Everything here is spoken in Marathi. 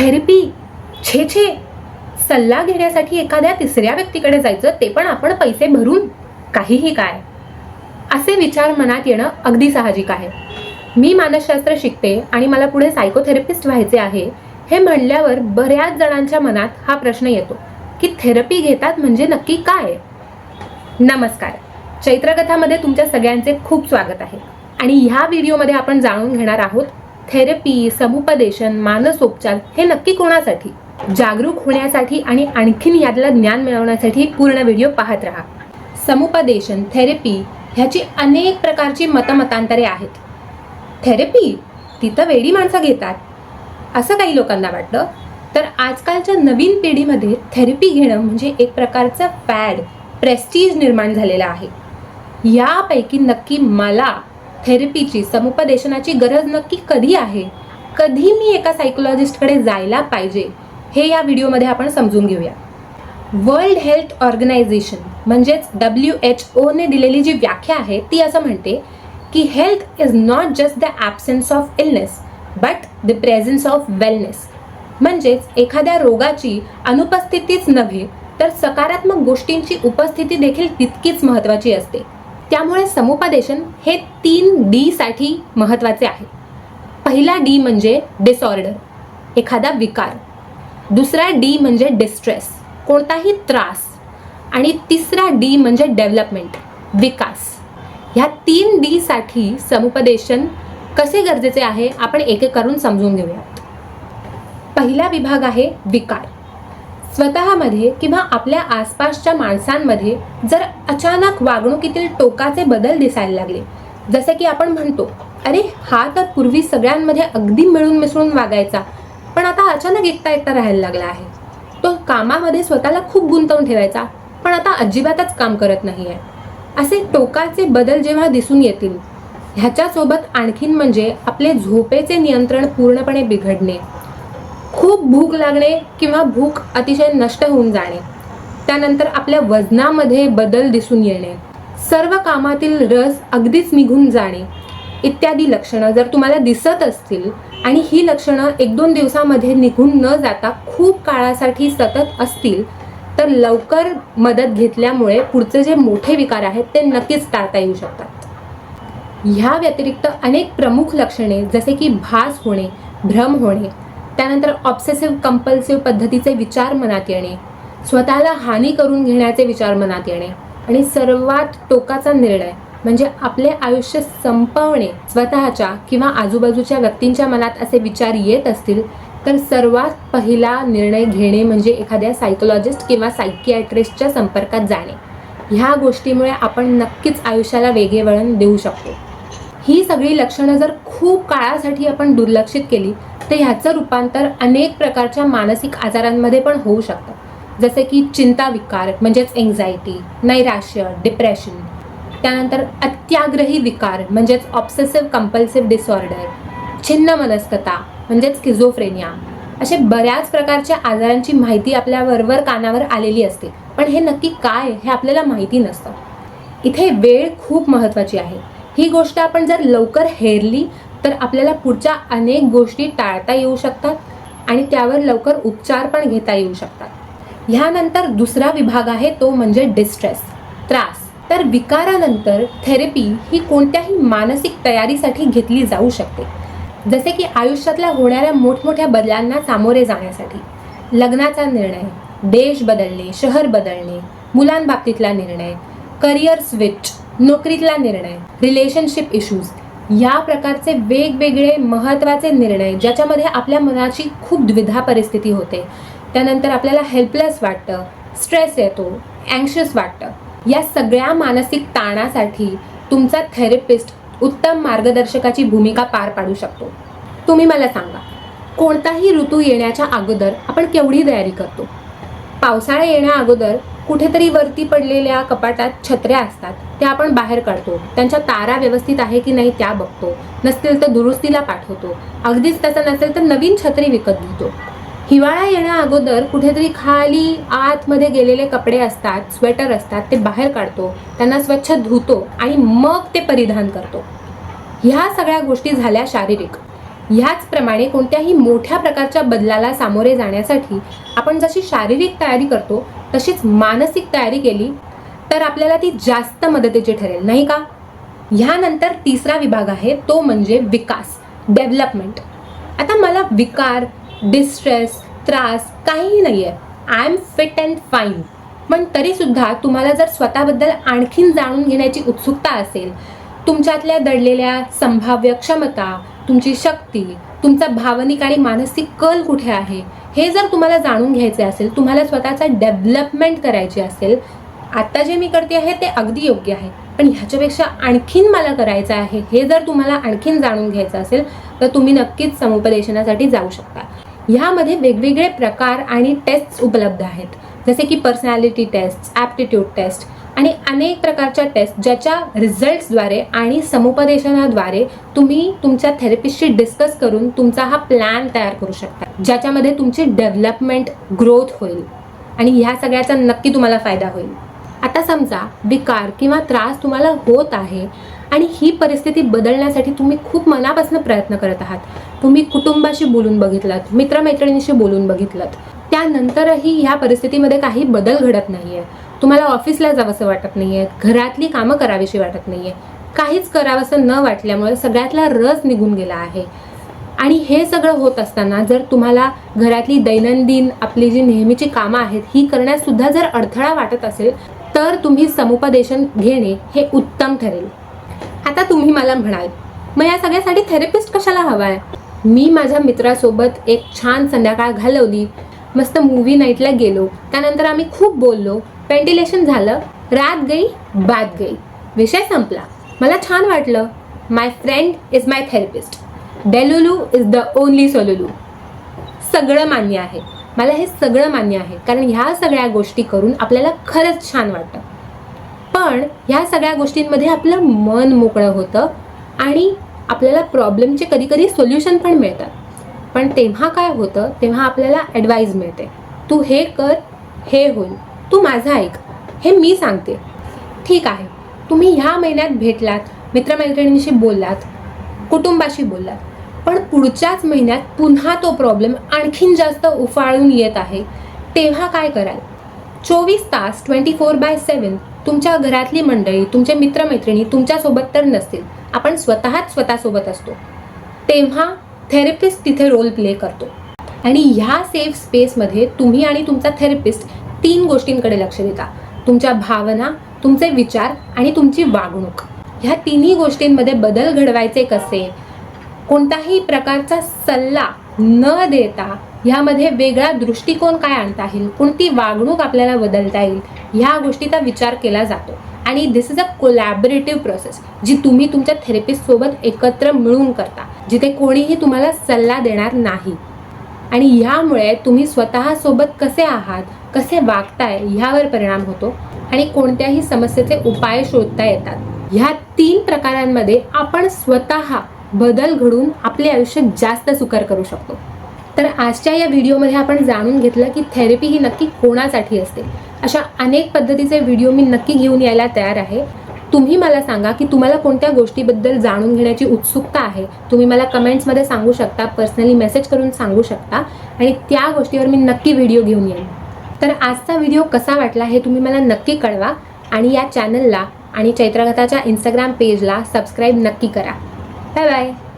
थेरपी छे छे सल्ला घेण्यासाठी एखाद्या तिसऱ्या व्यक्तीकडे जायचं ते पण आपण पैसे भरून काहीही काय. असे विचार मनात येणं अगदी साहजिक आहे. मी मानसशास्त्र शिकते आणि मला पुढे सायकोथेरपिस्ट व्हायचे आहे हे म्हणल्यावर बऱ्याच जणांच्या मनात हा प्रश्न येतो की थेरपी घेतात म्हणजे नक्की काय? नमस्कार. चैत्रकथामध्ये तुमच्या सगळ्यांचे खूप स्वागत आहे. आणि ह्या व्हिडिओमध्ये आपण जाणून घेणार आहोत थेरपी समुपदेशन मानसोपचार हे नक्की कोणासाठी? जागरूक होण्यासाठी आणि आणखीन यातलं ज्ञान मिळवण्यासाठी पूर्ण व्हिडिओ पाहत राहा. समुपदेशन थेरपी ह्याची अनेक प्रकारची मतमतांतरे आहेत. थेरपी? तिथं वेडी माणसं घेतात. असं काही लोकांना वाटतं तर आजकालच्या नवीन पिढीमध्ये थेरपी घेणं म्हणजे एक प्रकारचं फॅड प्रेस्टीज निर्माण झालेला आहे. यापैकी नक्की मला थेरपीची समुपदेशनाची गरज नक्की कधी आहे? कधी मी एका सायकोलॉजिस्टकडे जायला पाहिजे? हे या व्हिडिओमध्ये आपण समजून घेऊया. वर्ल्ड हेल्थ ऑर्गनायझेशन म्हणजेच डब्ल्यू एच ओने दिलेली जी व्याख्या आहे ती असं म्हणते की health is not just the absence of illness but the presence of wellness. म्हणजेच एखाद्या रोगाची अनुपस्थितीच नव्हे तर सकारात्मक गोष्टींची उपस्थिती देखील तितकीच महत्त्वाची असते. त्यामुळे समुपदेशन हे तीन डीसाठी महत्त्वाचे आहे. पहिला डी म्हणजे डिसऑर्डर एखादा विकार. दुसरा डी म्हणजे डिस्ट्रेस कोणताही त्रास. आणि तिसरा डी म्हणजे डेव्हलपमेंट विकास. ह्या तीन डीसाठी समुपदेशन कसे गरजेचे आहे आपण एक एक करून समजून घेऊयात. पहिला विभाग आहे विकार. स्वतःमध्ये किंवा आपल्या आसपासच्या माणसांमध्ये जर अचानक वागणुकीतील टोकाचे बदल दिसायला लागले. जसे की आपण म्हणतो अरे हा तर पूर्वी सगळ्यांमध्ये अगदी मिळून मिसळून वागायचा पण आता अचानक एकटा एकटा राहायला लागला आहे. तो कामामध्ये स्वतःला खूप गुंतवून ठेवायचा पण आता अजिबातच काम करत नाही आहे. असे टोकाचे बदल जेव्हा दिसून येतील ह्याच्यासोबत आणखीन म्हणजे आपले झोपेचे नियंत्रण पूर्णपणे बिघडणे. खूप भूक लागणे किंवा भूक अतिशय नष्ट होऊन जाणे. त्यानंतर आपल्या वजनामध्ये बदल दिसून येणे. सर्व कामातील रस अगदीच निघून जाणे. इत्यादी लक्षणं जर तुम्हाला दिसत असतील आणि ही लक्षणं एक दोन दिवसामध्ये निघून न जाता खूप काळासाठी सतत असतील तर लवकर मदत घेतल्यामुळे पुढचे जे मोठे विकार आहेत ते नक्कीच टाळता येऊ शकतात. ह्या व्यतिरिक्त अनेक प्रमुख लक्षणे जसे की भास होणे भ्रम होणे त्यानंतर ऑब्सेसिव्ह कंपल्सिव्ह पद्धतीचे विचार मनात येणे स्वतःला हानी करून घेण्याचे विचार मनात येणे आणि सर्वात टोकाचा निर्णय म्हणजे आपले आयुष्य संपवणे स्वतःच्या किंवा आजूबाजूच्या व्यक्तींच्या मनात असे विचार येत असतील तर सर्वात पहिला निर्णय घेणे म्हणजे एखाद्या सायकोलॉजिस्ट किंवा सायकियाट्रिस्टच्या संपर्कात जाणे. ह्या गोष्टीमुळे आपण नक्कीच आयुष्याला वेगळे वळण देऊ शकतो. ही सगळी लक्षणं जर खूप काळासाठी आपण दुर्लक्षित केली तर ह्याचं रूपांतर अनेक प्रकारच्या मानसिक आजारांमध्ये पण होऊ शकतं. जसे की चिंता विकार म्हणजेच एन्झायटी नैराश्य डिप्रेशन त्यानंतर अत्याग्रही विकार म्हणजेच ऑब्सेसिव्ह कंपल्सिव्ह डिसऑर्डर छिन्न मनस्कता म्हणजेच किझोफ्रेनिया असे बऱ्याच प्रकारच्या आजारांची माहिती आपल्या वरवर कानावर आलेली असते पण हे नक्की काय हे आपल्याला माहिती नसतं. इथे वेळ खूप महत्त्वाची आहे. ही गोष्ट आपण जर लवकर हेरली तर आपल्याला पुढच्या अनेक गोष्टी टाळता येऊ शकतात आणि त्यावर लवकर उपचार पण घेता येऊ शकतात. ह्यानंतर दुसरा विभाग आहे तो म्हणजे डिस्ट्रेस त्रास. तर विकारानंतर थेरपी ही कोणत्याही मानसिक तयारीसाठी घेतली जाऊ शकते. जसे की आयुष्यातल्या होणाऱ्या मोठमोठ्या बदलांना सामोरे जाण्यासाठी लग्नाचा निर्णय देश बदलणे शहर बदलणे मुलांबाबतीतला निर्णय करिअर स्विच नोकरीतला निर्णय रिलेशनशिप इश्यूज या प्रकारचे वेगवेगळे महत्त्वाचे निर्णय ज्याच्यामध्ये आपल्या मनाची खूप द्विधा परिस्थिती होते. त्यानंतर आपल्याला हेल्पलेस वाटतं स्ट्रेस येतो अँशियस वाटतं. या सगळ्या मानसिक ताणासाठी तुमचा थेरपिस्ट उत्तम मार्गदर्शकाची भूमिका पार पाडू शकतो. तुम्ही मला सांगा कोणताही ऋतू येण्याच्या अगोदर आपण केवढी तयारी करतो? पावसाळा येण्या अगोदर कुठेतरी वरती पडलेल्या कपाटात छत्र्या असतात. त्या आपण बाहेर काढतो. त्यांच्या तारा व्यवस्थित आहे की नाही त्या बघतो. नसतील तर दुरुस्तीला पाठवतो. अगदीच तसं नसेल तर नवीन छत्री विकत घेतो. हिवाळा येण्या अगोदर कुठेतरी खाली आतमध्ये गेलेले कपडे असतात स्वेटर असतात ते बाहेर काढतो. त्यांना स्वच्छ धुतो आणि मग ते परिधान करतो. ह्या सगळ्या गोष्टी झाल्या शारीरिक. ह्याचप्रमाणे कोणत्याही मोठ्या प्रकारच्या बदलाला सामोरे जाण्यासाठी आपण जशी शारीरिक तयारी करतो तशीच मानसिक तयारी केली तर आपल्याला ती जास्त मदतीची ठरेल नाही का? ह्यानंतर तिसरा विभाग आहे तो म्हणजे विकास डेव्हलपमेंट. आता मला विकार डिस्ट्रेस त्रास काहीही नाही आहे I am fit and fine पण तरीसुद्धा तुम्हाला जर स्वतःबद्दल आणखीन जाणून घेण्याची उत्सुकता असेल तुमच्यातल्या दडलेल्या संभाव्य क्षमता तुमची शक्ती तुमचा भावनिक आणि मानसिक कल कुठे आहे हे जर तुम्हाला जाणून घ्यायचे असेल तुम्हाला स्वतःचा डेव्हलपमेंट करायची असेल आत्ता जे मी करते आहे ते अगदी योग्य आहे. पण ह्याच्यापेक्षा आणखीन मला करायचं आहे हे जर तुम्हाला आणखीन जाणून घ्यायचं असेल तर तुम्ही नक्कीच समुपदेशनासाठी जाऊ शकता. ह्यामध्ये वेगवेगळे प्रकार आणि टेस्ट उपलब्ध आहेत. जसे की पर्सनॅलिटी टेस्ट ॲप्टिट्यूड टेस्ट आणि अनेक प्रकारच्या टेस्ट ज्याच्या रिझल्ट्सद्वारे आणि समुपदेशनाद्वारे तुम्ही तुमच्या थेरपिस्टशी डिस्कस करून तुमचा हा प्लॅन तयार करू शकता. ज्याच्यामध्ये तुमची डेव्हलपमेंट ग्रोथ होईल. आणि ह्या सगळ्याचा नक्की तुम्हाला फायदा होईल. आता समजा विकार किंवा त्रास तुम्हाला होत आहे आणि ही परिस्थिती बदलण्यासाठी तुम्ही खूप मनापासून प्रयत्न करत आहात. तुम्ही कुटुंबाशी बोलून बघितलात मित्रमैत्रिणीशी बोलून बघितलात. त्यानंतरही ह्या परिस्थितीमध्ये काही बदल घडत नाही आहे तुम्हाला ऑफिसला जावंसं वाटत नाही आहे घरातली कामं करावीशी वाटत नाही आहे काहीच करावंसं न वाटल्यामुळे सगळ्यातला रस निघून गेला आहे. आणि हे सगळं होत असताना जर तुम्हाला घरातली दैनंदिन आपली जी नेहमीची कामं आहेत ही करण्यासुद्धा जर अडथळा वाटत असेल तर तुम्ही समुपदेशन घेणे हे उत्तम ठरेल. आता तुम्ही मला म्हणाल मग या सगळ्यासाठी थेरपिस्ट कशाला हवा आहे मी माझ्या मित्रासोबत एक छान संध्याकाळ घालवली मस्त मूवी नाईटला गेलो त्यानंतर आम्ही खूप बोललो व्हेंटिलेशन झालं रात गई बात गई विषय संपला मला छान वाटलं my friend is my therapist delulu is the only solulu. सगळं मान्य आहे. मला हे सगळं मान्य आहे. कारण ह्या सगळ्या गोष्टी करून आपल्याला खरंच छान वाटतं. पण ह्या सगळ्या गोष्टींमध्ये आपलं मन मोकळं होतं आणि आपल्याला प्रॉब्लेमचे कधी कधी सोल्युशन पण मिळतात. पण तेव्हा काय होतं? तेव्हा आपल्याला ॲडवाईज मिळते. तू हे कर हे होईल. तू माझं ऐक. हे मी सांगते. ठीक आहे. तुम्ही ह्या महिन्यात भेटलात मित्रमैत्रिणींशी बोललात कुटुंबाशी बोललात. पण पुढच्याच महिन्यात पुन्हा तो प्रॉब्लेम आणखीन जास्त उफाळून येत आहे. तेव्हा काय कराल? चोवीस तास ट्वेंटी फोर बाय सेवन तुमच्या घरातली मंडळी तुमचे मित्रमैत्रिणी तुमच्यासोबत तर नसतील. आपण स्वतःच स्वतःसोबत असतो. तेव्हा थेरपिस्ट तिथे रोल प्ले करतो. आणि ह्या सेफ स्पेसमध्ये तुम्ही आणि तुमचा थेरपिस्ट तीन गोष्टींकडे लक्ष देता. तुमच्या भावना तुमचे विचार आणि तुमची वागणूक. ह्या तिन्ही गोष्टींमध्ये बदल घडवायचे कसे? कोणताही प्रकारचा सल्ला न देता ह्यामध्ये वेगळा दृष्टिकोन काय आणता येईल? कोणती वागणूक आपल्याला बदलता येईल? ह्या गोष्टीचा विचार केला जातो. आणि this is a collaborative process जी तुम्ही तुमच्या थेरपिस्ट सोबत एकत्र मिळून करता जिथे कोणीही तुम्हाला सल्ला देणार नाही. आणि ह्यामुळे तुम्ही स्वतःसोबत कसे आहात कसे वागताय ह्यावर परिणाम होतो आणि कोणत्याही समस्येचे उपाय शोधता येतात. ह्या तीन प्रकारांमध्ये आपण स्वतः बदल घडून आपले आयुष्य जास्त सुकर करू शकतो. तर आजच्या या व्हिडिओमध्ये आपण जाणून घेतलं की थेरपी ही नक्की कोणासाठी असते? अशा अनेक पद्धतीचे व्हिडिओ मी नक्की घेऊन यायला तयार आहे. तुम्ही मला सांगा की तुम्हाला कोणत्या गोष्टीबद्दल जाणून घेण्याची उत्सुकता आहे? तुम्ही मला कमेंट्समध्ये सांगू शकता पर्सनली मेसेज करून सांगू शकता आणि त्या गोष्टीवर मी नक्की व्हिडिओ घेऊन येईन. तर आजचा व्हिडिओ कसा वाटला हे तुम्ही मला नक्की कळवा आणि या चॅनलला आणि चैत्रगताच्या इंस्टाग्राम पेजला सबस्क्राईब नक्की करा. Bye bye